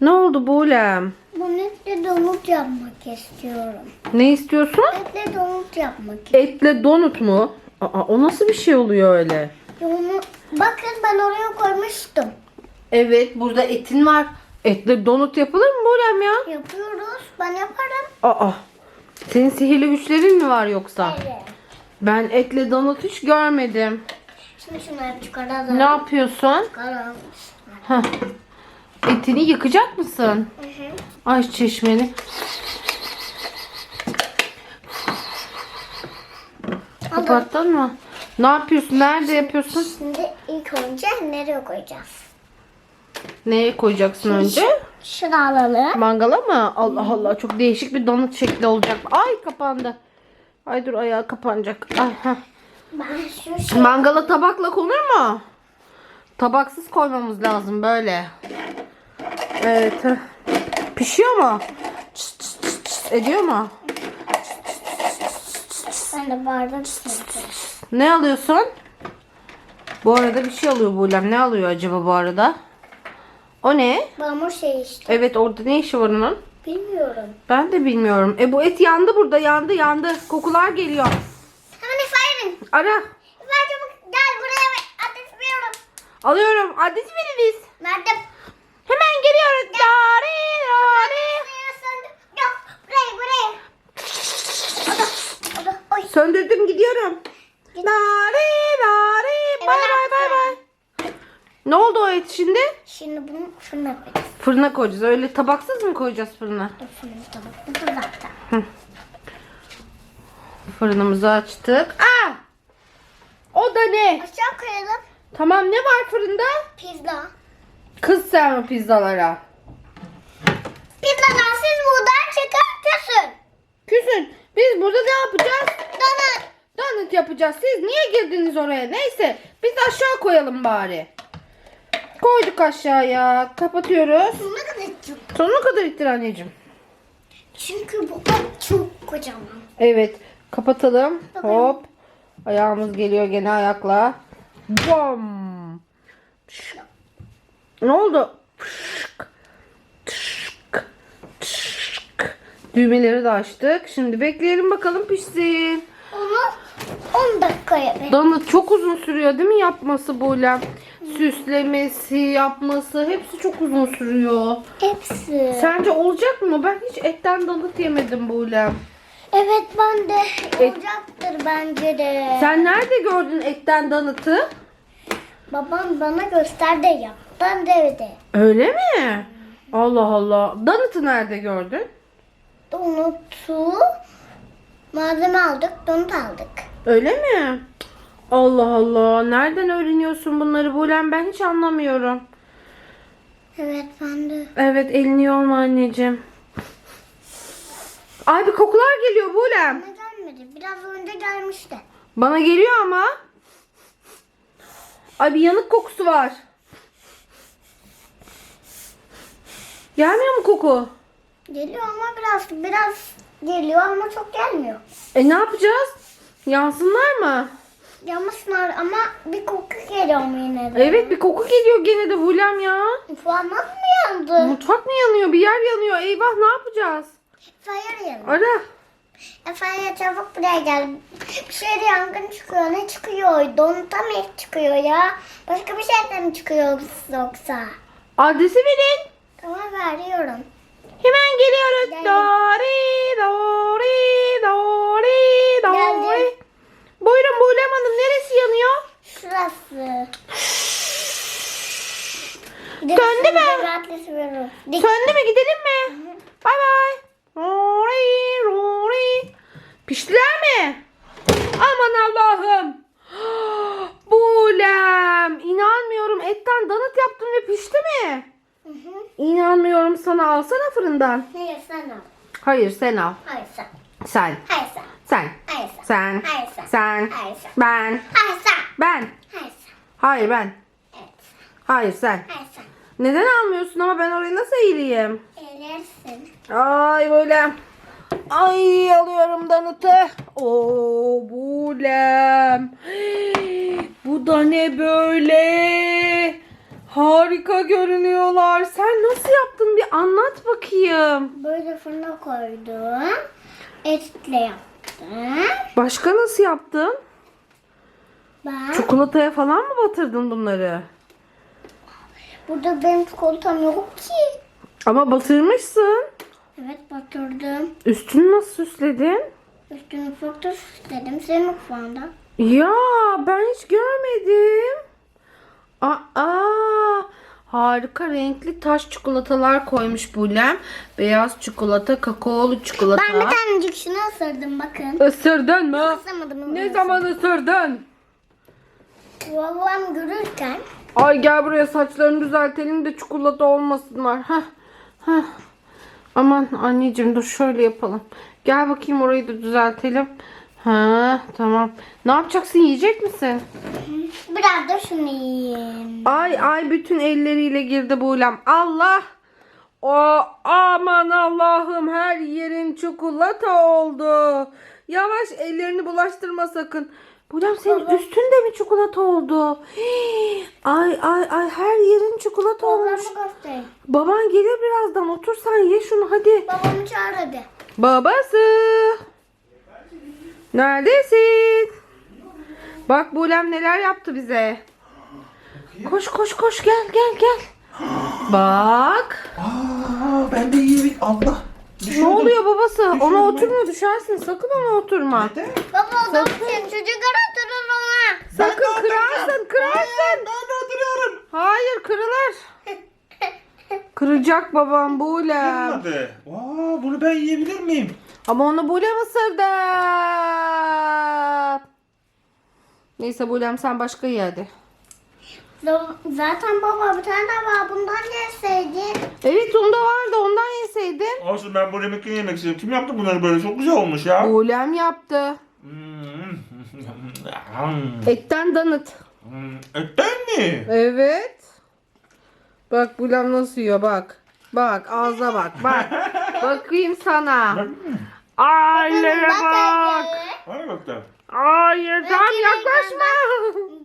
Ne oldu Buğlem? Bunu etle donut yapmak istiyorum. Ne istiyorsun? Etle donut yapmak istiyorum. Etle donut mu? Aa, o nasıl bir şey oluyor öyle? Onu, bakın ben oraya koymuştum. Evet burada etin var. Etle donut yapılır mı Buğlem ya? Yapıyoruz. Ben yaparım. Aa, senin sihirli güçlerin mi var yoksa? Evet. Ben etle donut hiç görmedim. Şimdi şunları çıkaralım. Ne yapıyorsun? Çıkaralım. Heh. Etini yıkacak mısın? Hı hı. Aç çeşmeni. Kapattın mı? Ne yapıyorsun? Nerede yapıyorsun? Şimdi ilk önce nereye koyacağız? Neye koyacaksın önce? Şunu alalım. Mangala mı? Allah Allah çok değişik bir donut şekli olacak. Ay kapandı. Ay dur ayağı kapanacak. Ay, heh. Ben şu şey... Mangala tabakla konur mu? Tabaksız koymamız lazım böyle. Evet. Pişiyor mu? Çıt çıt çıt çıt ediyor mu? Ben de bardak. Ne alıyorsun? Bu arada bir şey alıyor Buğlem. Ne alıyor acaba bu arada? O ne? Mamur şey işte. Evet orada ne işi var onun? Bilmiyorum. Ben de bilmiyorum. E bu et yandı burada yandı yandı. Kokular geliyor. Hemen ifadenin. Ara. Ben çabuk gel buraya adres veriyorum. Alıyorum. Adres veriniz. Nerede? Hemen geliyoruz. Dari, dari. Söndürdüm gidiyorum. Dari, dari. Bay bay bay bay. Ne oldu o et şimdi? Şimdi bunu şunu yapacağız. Fırına koyacağız. Öyle tabaksız mı koyacağız fırına? Dur şunu tabak. Dur dakika. Fırınımızı açtık. Aa! O da ne? Aşağı koyalım. Tamam ne var fırında? Pizza. Kız sen o pizzalara. Pizzadan siz buradan çıkartırsın. Küsün. Biz burada ne yapacağız? Donut. Donut yapacağız. Siz niye girdiniz oraya? Neyse. Biz aşağı koyalım bari. Koyduk aşağıya. Kapatıyoruz. Ne kadar çok. Sonuna kadar ittir anneciğim. Çünkü bu et çok kocaman. Evet. Kapatalım. Bakalım. Hop. Ayağımız geliyor gene ayakla. Bom. Şık. Ne oldu? Şık. Şık. Şık. Düğmeleri de açtık. Şimdi bekleyelim bakalım pişsin. Onu 10 dakika yapayım. Donut çok uzun sürüyor değil mi yapması böyle? Süslemesi, yapması hepsi çok uzun sürüyor. Hepsi. Sence olacak mı? Ben hiç etten donut yemedim böyle. Evet ben de Et- olacaktır bence de. Sen nerede gördün etten donutu? Babam bana gösterdi ya. Ben de evde. Öyle mi? Allah Allah. Donut'u nerede gördün? Donutu malzeme aldık, donut aldık. Öyle mi? Allah Allah. Nereden öğreniyorsun bunları Bulem? Ben hiç anlamıyorum. Evet ben de. Evet elini yorma anneciğim. Ay bir kokular geliyor Bulem. Bana gelmedi. Biraz önce gelmişti. Bana geliyor ama. Ay bir yanık kokusu var. Gelmiyor mu koku? Geliyor ama biraz biraz geliyor ama çok gelmiyor. E ne yapacağız? Yansınlar mı? Yanmasınlar ama bir koku geliyor mu yine de? Evet bir koku geliyor gene de Bulem ya. Mutfağımız mı yandı? Mutfak mı yanıyor? Bir yer yanıyor. Eyvah ne yapacağız? Fire yandı. Ara. Efendim çabuk buraya gel. Bir şeyde yangın çıkıyor. Ne çıkıyor? Donta mı çıkıyor ya? Başka bir şeyden mi çıkıyor yoksa? Adresi verin. Tamam veriyorum. Hemen geliyoruz. Geldim. Dori, dori, dori, dori. Geldim. Buyurun Bulem Hanım. Neresi yanıyor? Şurası. Söndü mü? Dik. Söndü mü? Gidelim mi? Bay bay. Rori, rori. Piştiler mi? Aman Allah'ım. Bulem. İnanmıyorum. Etten donut yaptın ve pişti mi? Hı hı. İnanmıyorum sana. Alsana fırından. Hayır sen al. Hayır sen al. Hayır sen. Sen. Hayır sen. Sen. Hayır sen. Sen. Hayır sen. Sen. Hayır sen. Ben. Hayır sen. Ben. Hayır sen. Hayır ben. Evet. Hayır sen. Hayır sen. Neden almıyorsun ama ben orayı nasıl eğileyim? Eğlersin. Ay böyle. Ay alıyorum donutu. Oo bulem. Bu da ne böyle? Harika görünüyorlar. Sen nasıl yaptın bir anlat bakayım. Böyle fırına koydum. Etle yaptım. Başka nasıl yaptın? Ben Çikolataya falan mı batırdın bunları? burada benim çikolatam yok ki. Ama batırmışsın. Evet batırdım. Üstünü nasıl süsledin? Üstünü mutfakta süsledim. Senin mutfağında. Ya ben hiç görmedim. Aa, harika renkli taş çikolatalar koymuş Bulem. Beyaz çikolata, kakaolu çikolata. Ben bir tanecik şunu ısırdım bakın. Isırdın mı? Isırmadım. Ne zaman ısırdın? Babam görürken Ay gel buraya saçlarını düzeltelim de çikolata olmasınlar. Heh, heh. Aman anneciğim dur şöyle yapalım. Gel bakayım orayı da düzeltelim. Ha tamam. Ne yapacaksın yiyecek misin? biraz da şunu yiyeyim. Ay ay bütün elleriyle girdi Buğlem. Allah. O aman Allah'ım her yerin çikolata oldu. Yavaş ellerini bulaştırma sakın. Buğlem senin üstünde mi çikolata oldu? Hii, Ay ay ay her yerin çikolata olmuş. Babamı göstereyim. Baban gelir birazdan otur sen ye şunu hadi. Babamı çağır hadi. Babası. Neredesin? Bak Bulem neler yaptı bize. Koş koş koş gel gel gel. Bak. Aa, ben de yiyebilirim. Allah. Ne Düşürdüm. oluyor babası? Ona Düşürdüm oturma düşersin. Sakın ona oturma. Neden? Baba o da senin çocuklar oturur ona. Sakın Ben de kırarsın oturacağım. kırarsın. Ben de oturuyorum. Hayır kırılır. Kıracak babam Bulem. Hadi. Aa, bunu ben yiyebilir miyim? Ama onu Bulem ısırdı. Neyse Bulem sen başka ye hadi. Zaten baba bir tane var. Bundan yeseydin. Evet onda vardı ondan yeseydin. Olsun ben bu yemekleri yemek istiyorum. Kim yaptı bunları böyle? Çok güzel olmuş ya. Bulem yaptı. Hmm. Etten danıt. Hmm, Etten mi? Evet. Bak Bulem nasıl yiyor bak. Bak ağza bak bak. Bakayım sana. Aileye bak. Hadi bakalım. Hayır tam yaklaşma.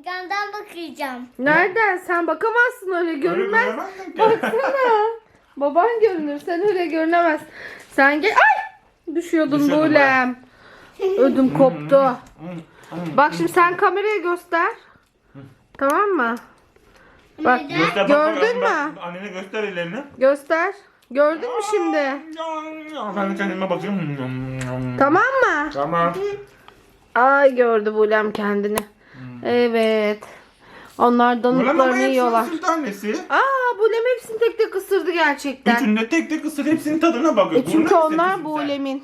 Yandan bakacağım. Nereden? Sen bakamazsın öyle görünmez. ki. Baksana. Baban görünür. Sen öyle görünemez. Sen gel. Ay! Düşüyordun Düşüyordum Bulem. Ödüm koptu. Hmm, hmm. Bak şimdi sen kameraya göster. Tamam mı? Bak Neden? Gördün mü? Annene göster ellerini. göster. Gördün mü şimdi? Ben kendime bakayım. Tamam mı? Tamam. Ay gördü Bulem kendini. Evet. Onlar hepsini yiyorlar. annesi. Aa Bulem hepsini tek tek ısırdı gerçekten. Üçünü de tek tek ısır hepsinin tadına bakıyor. E çünkü onlar Bulem'in.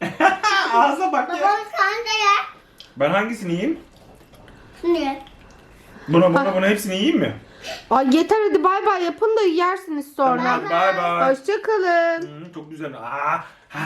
Ağza bak ya. Babam sen de ye. Ben hangisini yiyeyim? Şunu ye. Buna buna buna hepsini yiyeyim mi? Ay yeter hadi bay bay yapın da yersiniz sonra. Tamam, Bay bay. Hoşçakalın. Hmm, çok güzel. Aa, ha,